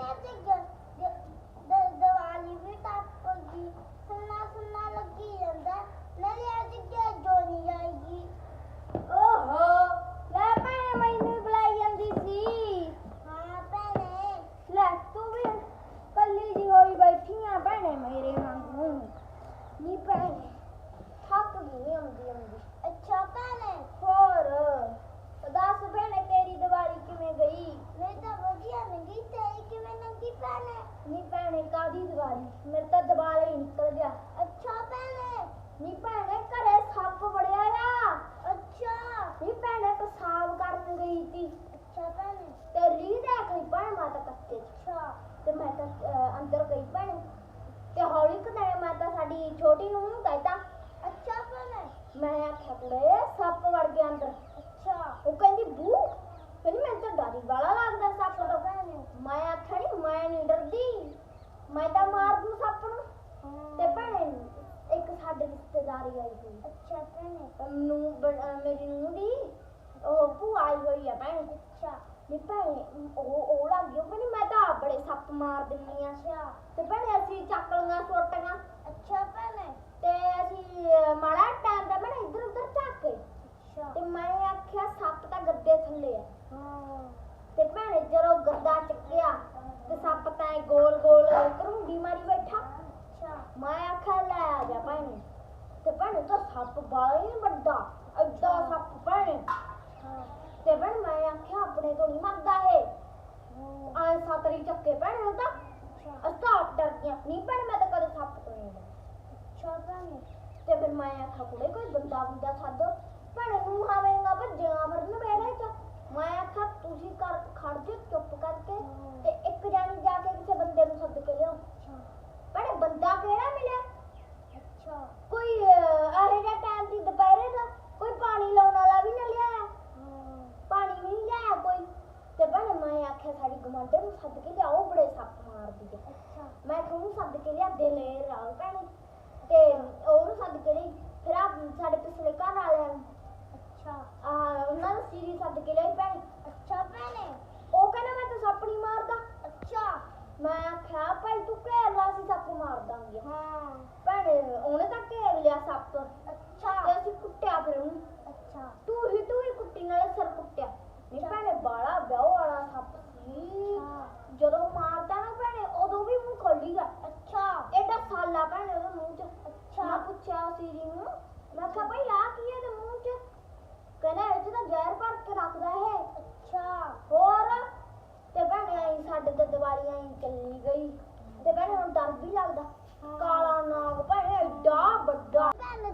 Here's a good ਛੋਟੀ ਨੂੰ ਨੂੰ ਕਹਿਤਾ ਅੱਛਾ ਭੈਣੇ ਮੈਂ ਆਖਿਆ ਕੁੜੇ ਸੱਪ ਵੜ ਗਿਆ ਅੰਦਰ। ਅੱਛਾ। ਉਹ ਕਹਿੰਦੀ ਬੂ ਕਹਿੰਦੀ ਮੈਨੂੰ ਤਾਂ ਡਰ ਵਾਲਾ ਲੱਗਦਾ ਸੱਪ ਤੋਂ ਮੈਂ ਆਖਿਆ ਨੀ ਮੈਂ ਨਹੀਂ ਡਰਦੀ। ਮੈਂ ਤਾਂ ਮਾਰ ਦੂੰ ਸੱਪ ਨੂੰ। ਤੇ ਭੈਣੇ ਇੱਕ ਸਾਡੇ ਰਿਸ਼ਤੇਦਾਰੀ ਆਈ ਹੋਈ। ਅੱਛਾ ਭੈਣੇ। ਨੂੰ ਮੇਰੀ ਨੂੰ ਦੀ ਉਹ ਭੂਆ ਆਈ ਹੋਈ ਆ ਭੈਣੇ। ਅੱਛਾ। ਨੀ ਭੈਣੇ ਉਹ ਉਹ ਲੱਗ ਗਈ ਉਹ ਕਹਿੰਦੀ ਮੈਂ ਤਾਂ ਬੜੇ ਸੱਪ ਮਾਰ ਦਿੰਨੀ ਆ। ਅੱਛਾ। ਤੇ ਭੈਣੇ ਅਸੀਂ ਚੱਕ ਲਈਆਂ ਸੋਟੀਆਂ। ਅੱਛਾ ਮਾੜਾ ਟਾਈਮ ਦਾ ਭੈਣੇ ਇੱਧਰ ਉੱਧਰ ਝਾਕੇ ਤੇ ਮੈਂ ਆਖਿਆ ਸੱਪ ਤਾਂ ਗੱਦੇ ਥੱਲੇ ਆ। ਹਾਂ। ਤੇ ਭੈਣੇ ਜਦੋਂ ਗੱਦਾ ਚੱਕਿਆ ਤੇ ਸੱਪ ਤਾਂ ਗੋਲ ਗੋਲ ਕਰੂੰਗੀ ਮਾਰੀ ਬੈਠਾ। ਮੈਂ ਆਖਿਆ ਲੈ ਆ ਜਾ ਭੈਣੇ। ਤੇ ਭੈਣੇ ਤਾਂ ਸੱਪ ਬਾਲਾ ਹੀ ਵੱਡਾ ਐਡਾ ਸੱਪ ਭੈਣੇ। ਤੇ ਭੈਣੇ ਮੈਂ ਆਖਿਆ ਆਪਣੇ ਤੋਂ ਨਹੀਂ ਮਰਦਾ ਇਹ। ਆਏ ਸਤਰੀ ਚੱਕੇ ਭੈਣੇ ਉਹ ਤਾਂ। ਅੱਛਾ। ਅਸਤਾ ਡਰ ਗਿਆ ਨਹੀਂ ਭੈਣੇ ਮੈਂ ਤਾਂ ਕਦੇ ਸੱਪ ਤੋਂ ਨਹੀਂ ਡਰੀ। ਅੱਛਾ ਭੈਣੇ। ਤੇ ਫਿਰ ਮੈਂ ਆਖਿਆ ਕੁੜੇ ਕੋਈ ਬੰਦਾ ਬੰਦਾ ਸੱਦ ਭੈਣੇ ਨੂੰ ਆਵੇਂਗਾ ਭੱਜੇਗਾ ਫਿਰਨ ਵੇੜੇ ਚ? ਮੈਂ ਆਖਿਆ ਤੁਸੀਂ ਕਰ ਖੜ ਜਾ ਚੁੱਪ ਕਰਕੇ ਤੇ ਇੱਕ ਜਾਣੀ ਜਾ ਕੇ ਕਿਸੇ ਬੰਦੇ ਨੂੰ ਸੱਦ ਕੇ ਅੱਛਾ। ਭੈਣੇ ਬੰਦਾ ਕਿਹੜਾ ਮਿਲਿਆ? ਅੱਛਾ। ਕੋਈ ਇਹੋ ਜਿਹਾ ਟਾਈਮ ਦੀ ਦੁਪਹਿਰੇ ਦਾ ਕੋਈ ਪਾਣੀ ਲਾਉਣ ਵਾਲਾ ਵੀ ਨਾ ਹਾਂ। ਪਾਣੀ ਵੀ ਨਹੀਂ ਲਿਆਇਆ ਕੋਈ? ਤੇ ਭੈਣੇ ਮੈਂ ਆਖਿਆ ਸਾਡੀ ਗਮਾਂਡੇ ਨੂੰ ਸੱਦ ਕੇ ਲਿਆਓ ਬੜੇ ਸੱਪ ਮਾਰਦੀ ਹੈ ਮੈਂ ਤੁਹਾਨੂੰ ਸੱਦ ਕੇ ਲਿਆਦੇ ਲੈ ਰਾਲ ਭੈਣੇ। ਤੇ ਉਹਨੂੰ ਸੱਦ ਕੇ ਲਈ ਫਿਰ ਆ ਸਾਡੇ ਪਿਛਲੇ ਘਰ ਵਾਲਿਆਂ ਨੂੰ। ਅੱਛਾ ਆ ਉਹਨਾਂ ਨੂੰ ਸੀਰੀ ਸੱਦ ਕੇ ਲਈ ਭੈਣੇ। ਅੱਛਾ ਭੈਣੇ ਉਹ ਕਹਿੰਦਾ ਮੈਂ ਤਾਂ ਸੱਪ ਨਹੀਂ ਮਾਰਦਾ। ਅੱਛਾ ਮੈਂ ਆਖਿਆ ਭਾਈ ਤੂੰ ਘੇਰ ਲਾ ਸੀ ਸੱਪ ਮਾਰ ਦਾਂਗੇ। ਹਾਂ। ਭੈਣੇ ਉਹਨੇ ਤਾਂ ਘੇਰ ਲਿਆ ਸੱਪ ਅੱਛਾ ਤੇ ਅਸੀਂ ਕੁੱਟਿਆ ਫਿਰ ਉਹਨੂੰ ਅੱਛਾ ਤੂੰ ਹੀ ਤੂੰ ਹੀ ਕੁੱਟੀ ਨਾਲੇ ਸਿਰ ਕੁੱਟਿਆ ਨਹੀਂ ਭੈਣੇ ਬਾਲਾ ਵਿਆਹ ਵਾਲਾ ਸੱਪ ਸੀ ਹਾਂ। ਜਦੋਂ ਮਾਰਦਾ ਨਾ ਭੈਣੇ ਉਦੋਂ ਵੀ ਮੂੰਹ ਖੋਲੀਗਾ ਅੱਛਾ ਐਡਾ ਸਾਲਾ ਭੈਣੇ ਉਹਦੇ ਮੂੰਹ 'ਚ ਅੱਛਾ। ਮੈਂ ਪੁੱਛਿਆ ਸੀਰੀ ਨੂੰ ਕਿਹਾ ਭਾਈ ਆ ਕੀ ਹੈ ਇਹਦੇ ਮੂੰਹ 'ਚ? ਕਹਿੰਦਾ ਇਹ 'ਚ ਤਾਂ ਜ਼ਹਿਰ ਭਰ ਕੇ ਰੱਖਦਾ ਹੈ ਅੱਛਾ। ਹੋਰ? ਤੇ ਭੈਣੇ ਆਈ ਸਾਡੇ ਤੇ ਦੀਵਾਲੀ ਆਈ ਚੱਲੀ ਗਈ। ਤੇ ਭੈਣੇ ਹੁਣ ਡਰ ਵੀ ਲੱਗਦਾ। ਕਾਲਾ ਨਾਗ ਭੈਣੇ ਐਡਾ ਵੱਡਾ। ਭੈਣੇ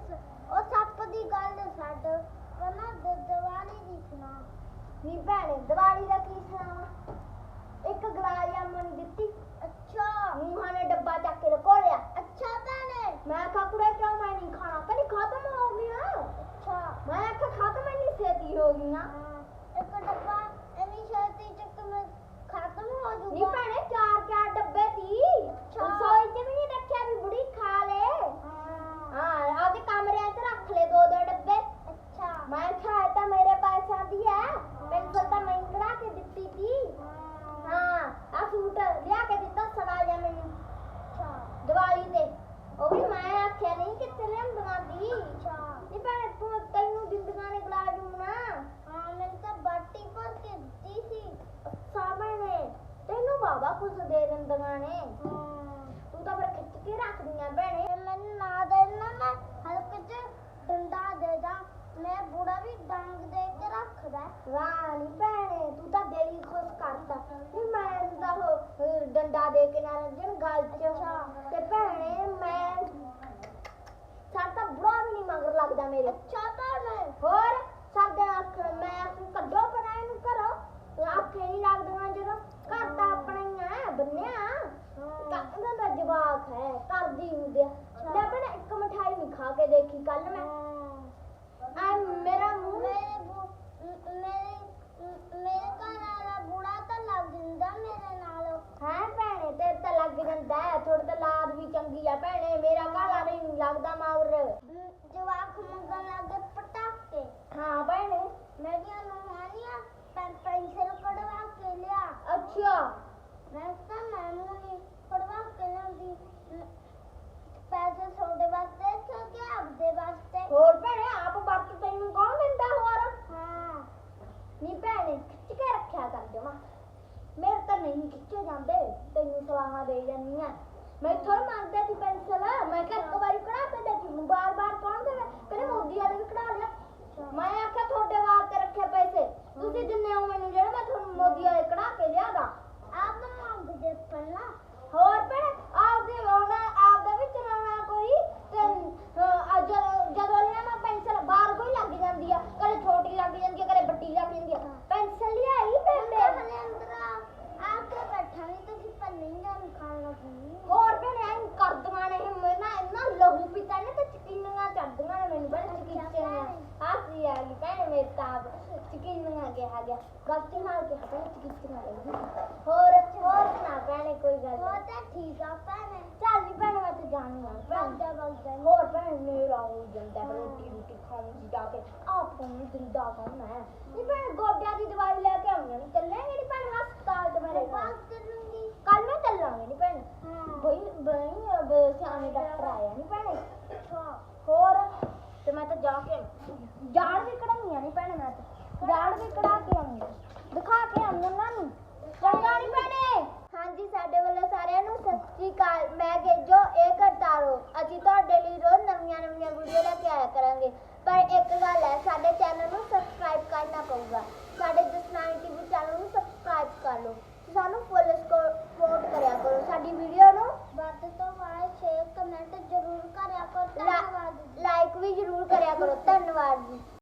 ਉਹ ਸੱਪ ਦੀ ਗੱਲ ਛੱਡ। ਕਹਿੰਦਾ ਦਵਾਲੀ ਦੀ ਸੁਣਾ। ਨੀ ਭੈਣੇ ਦੀਵਾਲੀ ਦਾ ਕੀ ਸੁਣਾਵਾਂ ਇੱਕ ਗਲਾਸ ਜਾਮਨ ਦਿੱਤੀ ਅੱਛਾ ਮੂੰਹਾਂ ਨੇ ਡੱਬਾ ਚੱਕ ਕੇ ਲਕੋ ਲਿਆ ਅੱਛਾ ਭੈਣੇ ਮੈਂ ਕਿਹਾ ਕੁੜੇ ਕਿਉਂ ਮੈਂ ਨਹੀਂ ਖਾਣਾ ਕਹਿੰਦੀ ਖਤਮ ਹੋ ਗਈਆਂ ਅੱਛਾ ਮੈਂ ਆਖਿਆ ਖਤਮ ਇੰਨੀ ਛੇਤੀ ਹੋ ਗਈਆਂ ਹਾਂ ਇੱਕ ਡੱਬਾ ਐਨੀ ਛੇਤੀ ਚੱਕ ਮੈਂ ਖਤਮ ਹੋ ਨੀ ਜੂਗਾ ਭੈਣੇ ਚਾਰ ਚਾਰ ਡੱਬੇ ਸੀ ਅੱਛਾ। ਰਸੋਈ 'ਚ ਵੀ ਨਹੀਂ ਰੱਖਿਆ ਵੀ ਬੁੜੀ ਖਾ ਲੇ ਹਾਂ ਹਾਂ ਆਪਦੇ ਕਮਰਿਆਂ 'ਚ ਰੱਖ ਲੈ ਦੋ ਦੋ ਡੱਬੇ ਅੱਛਾ ਮੈਂ ਕਿਹਾ ਇਹ ਤਾਂ ਮੇਰੇ ਪੈਸਿਆਂ ਦੀ ਹੈ ਪੈਨਸਲ ਤਾਂ ਮੈਂ ਕਢਾ ਕੇ ਦਿੱਤੀ ਸੀ ਹਾਂ ਹਾਂ ਆ ਸੂਟ ਲਿਆ ਕੇ ਦਿੱਤਾ ਸੜਾ ਜਾ ਮੈਨੂੰ ਅੱਛਾ ਦੀਵਾਲੀ ਤੇ ਉਹ ਵੀ ਮੈਂ ਆਖਿਆ ਨਹੀਂ ਕਿੱਥੇ ਲਿਆਂਦੀਆਂ ਦੀ ਅੱਛਾ ਨੀ ਭੈਣੇ ਤੂੰ ਤੈਨੂੰ ਦਿੰਦੀਆਂ ਨੇ ਗਲਾ ਜੂਨਾ ਹਾਂ ਮੈਨੂੰ ਤਾਂ ਬਾਟੀ ਭਰ ਕੇ ਦਿੱਤੀ ਸੀ ਸਾਹਮਣੇ ਨੇ ਤੈਨੂੰ ਬਾਬਾ ਕੁਝ ਹਾਂ। ਤੂੰ ਤਾਂ ਫਿਰ ਖਿੱਚ ਕੇ ਰੱਖਦੀਆਂ ਭੈਣੇ। ਮੈਨੂੰ ਨਾ ਦੇਣਾ ਮੈਂ ਹਲਕੇ ਚ ਡੰਡਾ ਦੇ ਦਾਂ। ਮੈਂ ਬੁੜਾ ਵੀ ਡੰਗ ਦੇ ਕੇ ਰੱਖਦਾ। ਵਾਹ ਨੀ ਭੈਣੇ ਤੂੰ ਤਾਂ ਦਿਲ ਹੀ ਖੁਸ਼ ਕਰਤਾ ਨੀ ਮੈਂ ਤਾਂ ਉਹ ਡੰਡਾ ਦੇ ਕੇ ਨਾ ਰੰਜਣ ਗੱਲ ਚ ਤੇ ਭੈਣੇ ਮੈਂ ਸਾਡਾ ਤਾਂ ਬੁੜਾ ਵੀ ਨਹੀਂ ਮਗਰ ਲੱਗਦਾ ਮੇਰੇ ਅੱਛਾ ਭੈਣੇ ਹੋਰ ਸਾਡੇ ਅੱਖ ਮੈਂ ਅੱਖ ਕੱਢੋ ਪਰ ਇਹਨੂੰ ਕਰੋ ਆਖੇ ਨਹੀਂ ਲੱਗਦੀਆਂ ਜਦੋਂ ਘਰ ਤਾਂ ਆਪਣਾ ਹੀ ਆ ਬੰਨਿਆ ਕਹਿੰਦਾ ਦਾ ਹੈ। ਕਰਦੀ ਹੁੰਦੇ ਆ। ਲੈ ਭੈਣੇ ਇੱਕ ਮਠਾਈ ਨਹੀਂ ਖਾ ਕੇ ਦੇਖੀ ਕੱਲ ਮੈਂ। ਆ ਮੇਰਾ ਮੂੰਹ ਮੇਰੇ ਬੁ- ਮ- ਮੇਰੇ ਮ- ਮੇਰੇ ਘਰ ਵਾਲਾ ਬੁੜਾ ਤਾਂ ਲੱਗ ਜਾਂਦਾ ਮੇਰੇ ਨਾਲ। ਹੈ ਭੈਣੇ ਤੇ ਤਾਂ ਲੱਗ ਜਾਂਦਾ ਹੈ। ਥੋੜਾ ਤਾਂ ਲਾਦ ਵੀ ਚੰਗੀ ਆ ਭੈਣੇ। ਮੇਰਾ ਕਾਲਾ ਨਹੀਂ ਲੱਗਦਾ ਮਾਵਰ ਮ, ਜਵਾਕ ਮੰਗਣ ਲੱਗੇ ਪਟਾਕੇ। ਹਾਂ ਭੈਣੇ। ਮੇਰੀਆਂ ਨੂੰਹਾਂ ਨੀਆਂ ਪੈਨ ਪੈਨਸਲ ਕਢਵਾ ਕੇ ਲਿਆ। ਅੱਛਾ ਮੈਂ ਤਾਂ ਹੋਰ ਭੈਣੇ ਆਪ ਵਰਤ ਤੈਨੂੰ ਕੌਣ ਦਿੰਦਾ ਹੋਰ ਹਾਂ ਨੀ ਭੈਣੇ ਖਿੱਚ ਕੇ ਰੱਖਿਆ ਕਰ ਜਮਾ ਮੇਰੇ ਤਾਂ ਨਹੀਂ ਖਿੱਚੇ ਜਾਂਦੇ, ਤੈਨੂੰ ਸਲਾਹਾਂ ਦੇ ਜਾਂਦੀ ਆ ਮੈਂ ਥੋੜਾ ਮੰਗਦਾ ਸੀ ਪੈਨਸਲ ਮੈਂ ਕਿਹਾ ਇੱਕ ਵਾਰੀ ਕਢਾ ਕੇ ਦੇ ਤੂੰ ਬਾਰ ਬਾਰ ਕੌਣ ਦੇਵੇ ਕਹਿੰਦੇ ਮੋਦੀ ਵਾਲੇ ਵੀ ਕਢਾ ਲਿਆ। diğerlikler ve daha चिकन आगे आ गया गलती मार के हटा चिकन चिकन और अच्छा और ना पहने कोई गलती वो तो ठीक है पहने चल भी पहने मैं तो जानी हूँ बग जा बग जा और पहने मेरा वो जंदा है रोटी रोटी खाऊं जिदा के आप कौन जिदा कौन है ये पहने गोड्डा की दवाई लेके आऊँगा नहीं चलने मेरी पहने हस्पताल तुम्हारे बात कर लूँगी कल मैं चल लाऊँगी नहीं पहने भाई भाई अब शाम डॉक्टर आया नहीं पहने ਮੈਂ ਤਾਂ ਜਾ ਕੇ ਜਾੜ ਵੀ ਕਢਾਉਣੀਆਂ ਨਹੀਂ ਭੈਣੇ ਮੈਂ ਤਾਂ। ਜਾੜ ਵੀ ਕਢਾ ਕੇ ਆਉਂਗੀ ਦਿਖਾ ਕੇ ਆਉਂਗੀ ਉਹਨਾਂ ਨੂੰ। ਚੰਗਾ ਨਹੀਂ ਭੈਣੇ? ਹਾਂਜੀ, ਸਾਡੇ ਵੱਲੋਂ ਸਾਰਿਆਂ ਨੂੰ ਸਤਿ ਸ੍ਰੀ ਅਕਾਲ। ਮੈਂ ਜੋ ਇਹ ਕਰਤਾਰੋ ਅਸੀਂ ਤੁਹਾਡੇ ਲਈ ਰੋਜ਼ ਨਵੀਆਂ ਨਵੀਆਂ ਵੀਡੀਓ ਲੈ ਕੇ ਆਇਆ ਕਰਾਂਗੇ। ਪਰ ਇੱਕ ਗੱਲ ਹੈ, ਸਾਡੇ ਚੈਨਲ ਨੂੰ ਸਬਸਕ੍ਰਾਈਬ ਕਰਨਾ ਪਊਗਾ। ਸਾਡੇ